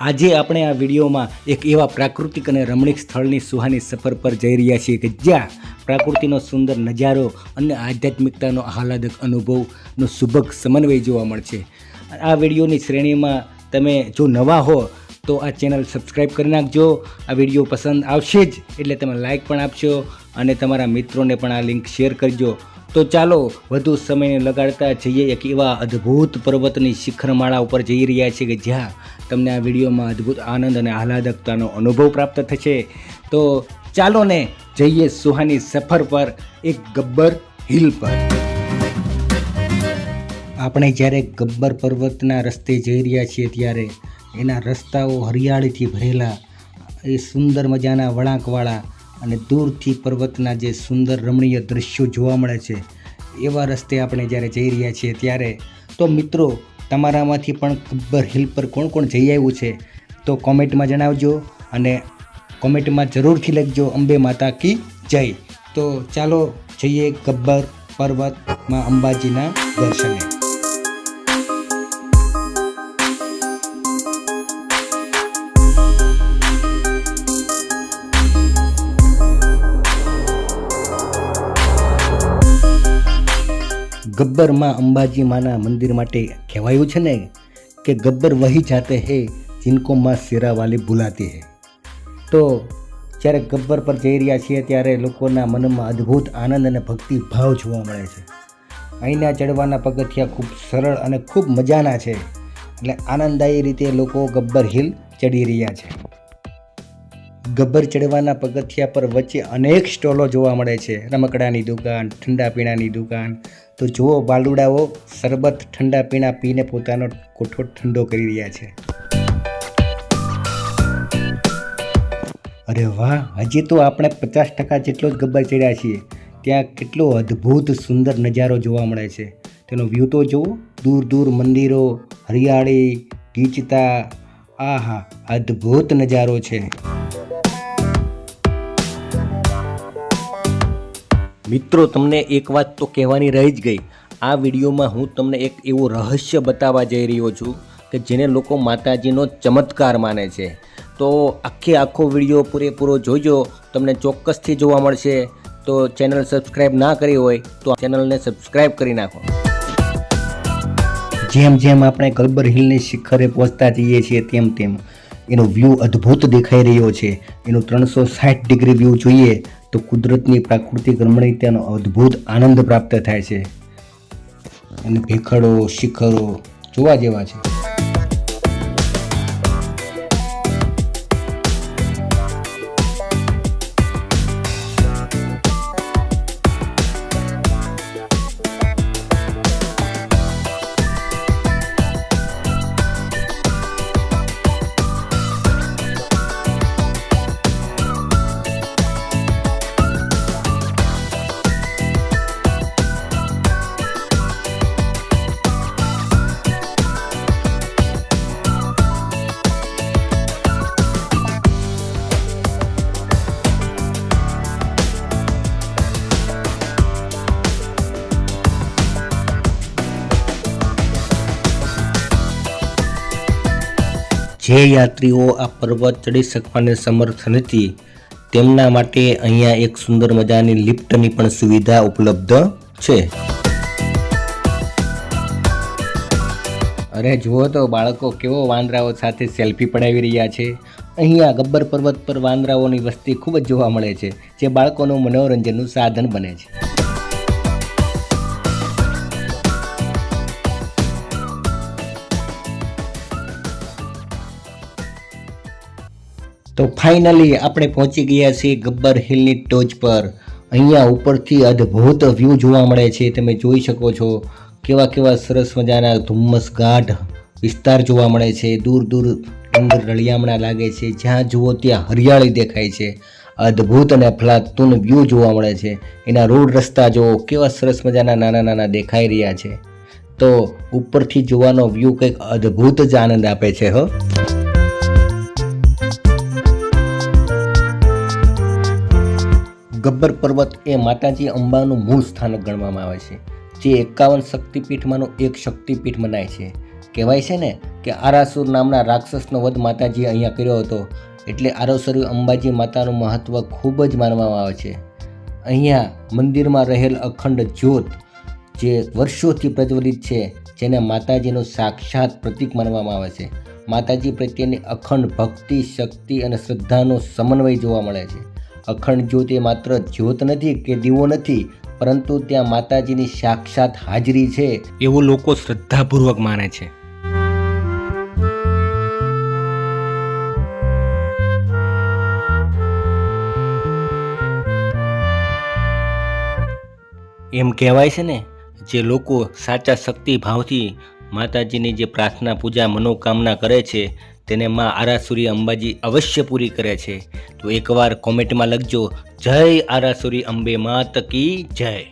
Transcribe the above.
આજે આપણે આ વિડીયોમાં એક એવા પ્રાકૃતિક અને રમણીક સ્થળની સુહાની સફર પર જઈ રહ્યા છીએ કે જ્યાં પ્રકૃતિનો સુંદર નજારો અને આધ્યાત્મિકતાનો આહલાદક અનુભવનો સુભગ સમન્વય જોવા મળશે. આ વિડીયોની શ્રેણીમાં તમે જો નવા હો, તો આ ચેનલ સબસ્ક્રાઈબ કરી નાખજો. આ વીડિયો પસંદ આવશે જ, એટલે તમે લાઈક પણ આપશો અને તમારા મિત્રોને પણ આ લિંક શેર કરજો. તો ચાલો વધુ સમયને લગાડતા જઈએ એક એવા અદ્ભુત પર્વતની શિખરમાળા ઉપર જઈ રહ્યા છીએ કે જ્યાં તમને આ વિડીયોમાં અદ્ભુત આનંદ અને આહલાદકતાનો અનુભવ પ્રાપ્ત થશે. તો ચાલો ને જઈએ સુહાની સફર પર એક ગબ્બર હિલ પર. આપણે જ્યારે ગબ્બર પર્વતના રસ્તે જઈ રહ્યા છીએ ત્યારે એના રસ્તાઓ હરિયાળીથી ભરેલા, એ સુંદર મજાના વળાંકવાળા અને દૂરથી પર્વતના જે સુંદર રમણીય દૃશ્યો જોવા મળે છે, એવા રસ્તે આપણે જ્યારે જઈ રહ્યા છીએ ત્યારે, તો મિત્રો, તમારામાંથી પણ ગબ્બર હિલ પર કોણ કોણ જઈ આવ્યું છે, તો કોમેન્ટમાં જણાવજો અને કોમેન્ટમાં જરૂરથી લખજો અંબે માતા કી જય. તો ચાલો જઈએ ગબ્બર પર્વતમાં અંબાજીના દર્શને. ગબ્બરમાં અંબાજી માના મંદિર માટે કહેવાયું છે ને કે ગબ્બર વહી જાતે હે જિનકો માં શેરાવાલી ભૂલાતી હે. તો જ્યારે ગબ્બર પર જઈ રહ્યા છીએ ત્યારે લોકોના મનમાં અદ્ભુત આનંદ અને ભક્તિ ભાવ જોવા મળે છે. અહીંના ચડવાના પગથિયા ખૂબ સરળ અને ખૂબ મજાના છે. એટલે આનંદદાયી રીતે લોકો ગબ્બર હિલ ચડી રહ્યા છે. ગબ્બર ચડવાના પગથિયા પર વચ્ચે અનેક સ્ટોલો જોવા મળે છે. રમકડાની દુકાન, ઠંડા પીણાની દુકાન. તો જુઓ, બાલુડાઓ શરબત ઠંડા પીણા પીને પોતાનો કોઠો ઠંડો કરી રહ્યા છે. અરે વાહ, હજી તો આપણે પચાસ ટકા જેટલો જ ગબ્બર ચડ્યા છીએ. ત્યાં કેટલો અદ્ભુત સુંદર નજારો જોવા મળે છે. તેનો વ્યૂ તો જુઓ દૂર દૂર મંદિરો, હરિયાળી, ગીચતા. આહા, અદ્ભુત નજારો છે. મિત્રો, તમને એક વાત તો કહેવાની રહી જ ગઈ. આ વિડીયોમાં હું તમને એક એવું રહસ્ય બતાવવા જઈ રહ્યો છું કે જેને લોકો માતાજીનો ચમત્કાર માને છે. તો આખે આખો વીડિયો પૂરેપૂરો જોજો. તમને ચોક્કસથી જોવા મળશે. તો ચેનલ સબસ્ક્રાઈબ ના કરી હોય તો ચેનલને સબસ્ક્રાઈબ કરી નાખો. જેમ જેમ આપણે ગલબર હિલની શિખરે પહોંચતા જઈએ છીએ, તેમ તેમ એનો વ્યૂ અદ્ભુત દેખાઈ રહ્યો છે. એનું ત્રણસો સાઠ ડિગ્રી વ્યૂ જોઈએ. તો કુદરતની પ્રાકૃતિક રમણીયતાનો અદ્ભુત આનંદ પ્રાપ્ત થાય છે. અને ભેખડો, શિખરો જોવા જેવા છે. જે યાત્રીઓ આ પર્વત ચડી શકવાને સમર્થ નથી, તેમના માટે અહીંયા એક સુંદર મજાની લિફ્ટની પણ સુવિધા ઉપલબ્ધ છે. અરે જુઓ તો, બાળકો કેવો વાંદરાઓ સાથે સેલ્ફી પડાવી રહ્યા છે. અહીંયા ગબ્બર પર્વત પર વાંદરાઓની વસ્તી ખૂબ જ જોવા મળે છે, જે બાળકોનું મનોરંજનનું સાધન બને છે. તો ફાઇનલી આપણે પહોંચી ગયા છીએ ગબ્બર હિલની ટોચ પર. અહીંયા ઉપરથી અદ્ભુત વ્યૂ જોવા મળે છે, તમે જોઈ શકો છો. કેવા કેવા સરસ મજાના ધુમ્મસ ગાઢ વિસ્તાર જોવા મળે છે. દૂર દૂર ડુંગર રળિયામણા લાગે છે. જ્યાં જુઓ ત્યાં હરિયાળી દેખાય છે. અદ્ભુત અને અફલાતુન વ્યૂ જોવા મળે છે. એના રોડ રસ્તા જુઓ, કેવા સરસ મજાના નાના નાના દેખાઈ રહ્યા છે. તો ઉપરથી જોવાનો વ્યૂ કંઈક અદ્ભુત જ આનંદ આપે છે, હો. ગબ્બર પર્વત એ માતાજી અંબાનું મૂળ સ્થાનક ગણવામાં આવે છે, જે એકાવન શક્તિપીઠમાંનું એક શક્તિપીઠ મનાય છે. કહેવાય છે ને કે આરાસુર નામના રાક્ષસનો વધ માતાજીએ અહીંયા કર્યો હતો, એટલે આરોસરી અંબાજી માતાનું મહત્ત્વ ખૂબ જ માનવામાં આવે છે. અહીંયા મંદિરમાં રહેલ અખંડ જ્યોત, જે વર્ષોથી પ્રજ્વલિત છે, જેને માતાજીનું સાક્ષાત પ્રતીક માનવામાં આવે છે. માતાજી પ્રત્યેની અખંડ ભક્તિ, શક્તિ અને શ્રદ્ધાનો સમન્વય જોવા મળે છે. અખંડ જ્યોત એ માત્ર જ્યોત નથી કે દીવો નથી, પરંતુ ત્યાં માતાજીની સાક્ષાત હાજરી છે. એવું લોકો શ્રદ્ધાપૂર્વક માને છે. એમ કહેવાય છે ને, જે લોકો સાચા શક્તિ ભાવથી માતાજીની જે પ્રાર્થના પૂજા મનોકામના કરે છે તેને માં આરાસુરી અંબાજી અવશ્ય પૂરી કરે છે. તો એકવાર કોમેન્ટમાં લખજો. જય આરાસુરી અંબે માત કી જય.